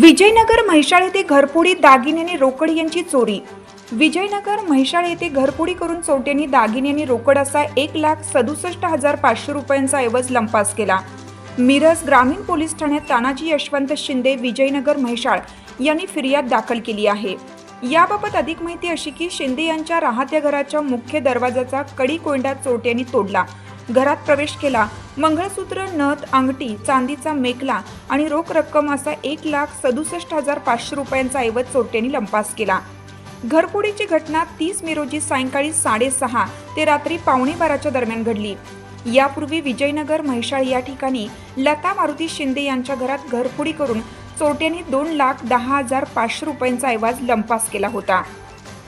विजयनगर म्हैसाळ येथे घरपोडी दागिन्याने रोकड यांची चोरी. विजयनगर म्हैसाळ येथे घरपोडी करून चोरट्यांनी दागिन्याने रोकड असा एक लाख सदुसष्ट हजार पाचशे रुपयांचा ऐवज लंपास केला. मिरज ग्रामीण पोलीस ठाण्यात तानाजी यशवंत शिंदे विजयनगर म्हैसाळ यांनी फिर्याद दाखल केली आहे. याबाबत अधिक माहिती अशी की शिंदे यांच्या राहत्या घराच्या मुख्य दरवाजाचा कडी कोंडा चोरट्यांनी तोडला. घरात प्रवेश केला. मंगळसूत्र नथ अंगठी चांदीचा मेकला आणि रोख रक्कम असा एक लाख सदुसष्ट हजार पाचशे रुपयांचा ऐवज चोरट्यांनी लंपास केला. घरफोडीची घटना तीस मे रोजी सायंकाळी साडेसहा ते रात्री पावणे बाराच्या दरम्यान घडली. यापूर्वी विजयनगर म्हैसाळ या ठिकाणी लता मारुती शिंदे यांच्या घरात घरफोडी करून चोरट्यांनी दोन लाख दहा हजार पाचशे रुपयांचा ऐवज लंपास केला होता.